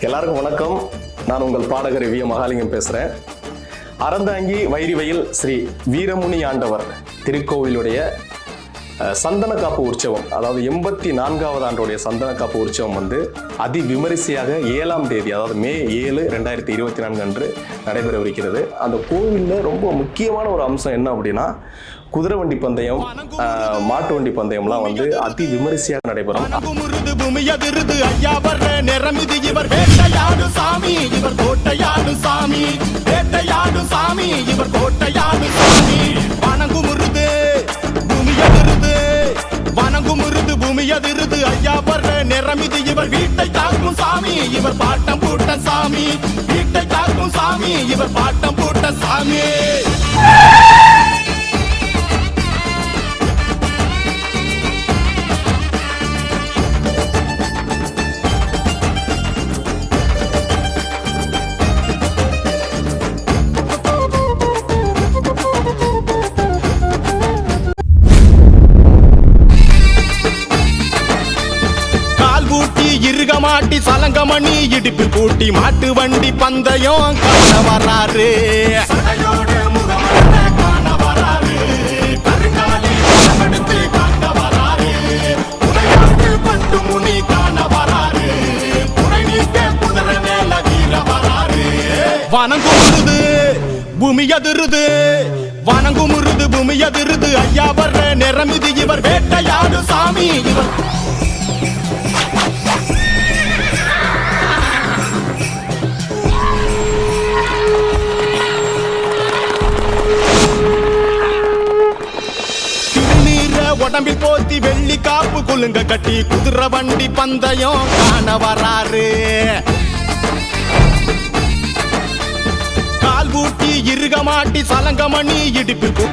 எல்லாருக்கும் வணக்கம். நான் உங்கள் பாடகர் வி. மகாலிங்கம் பேசுகிறேன் அறந்தாங்கி வைரிவயில் ஸ்ரீ வீரமுனி ஆண்டவர் திருக்கோவிலுடைய சந்தன காப்பு உற்சவம் அதாவது எண்பத்தி நான்காவது ஆண்டுடைய சந்தன காப்பு உற்சவம் வந்து அதி விமரிசையாக ஏழாம் தேதி அதாவது மே ஏழு ரெண்டாயிரத்தி இருபத்தி நான்கு அன்று நடைபெறவிருக்கிறது. அந்த கோவிலில் ரொம்ப முக்கியமான ஒரு அம்சம் என்ன அப்படின்னா குதிரை வண்டி பந்தயம் மாட்டு வண்டி பந்தயம்லாம் வந்து அதி விமரிசையாக நடைபெறும் ஐயா இவர் சாமி இவர் கோட்டையாடு சாமி வேட்டையாடு சாமி இவர் கோட்டையாடு சாமி. வணங்குமுருது பூமி அதிருது ஐயா வர்ற நிறம் இது இவர் வீட்டை தாக்கும் சாமி. இவர் பாட்டம் பூட்ட சாமி. வீட்டை தாக்கும் சாமி. இவர் பாட்டம் பூட்ட சாமி. மாட்டி சலங்கமணி இடுப்பு பூட்டி மாட்டு வண்டி பந்தயம் காண காட்ட வராரு. வணங்குமுருது பூமி அதிருது. வணங்குமுருது பூமி அதிருது. ஐயா வர்ற நிறமிது இவர் வேட்டையாடு சாமி. இவர் உடம்பில் போத்தி வெள்ளி காப்பு குலுங்க கட்டி குதிரை வண்டி பந்தயம் காண வராரு கால் பூட்டி இருக மாட்டி சலங்கமணி இடுப்பு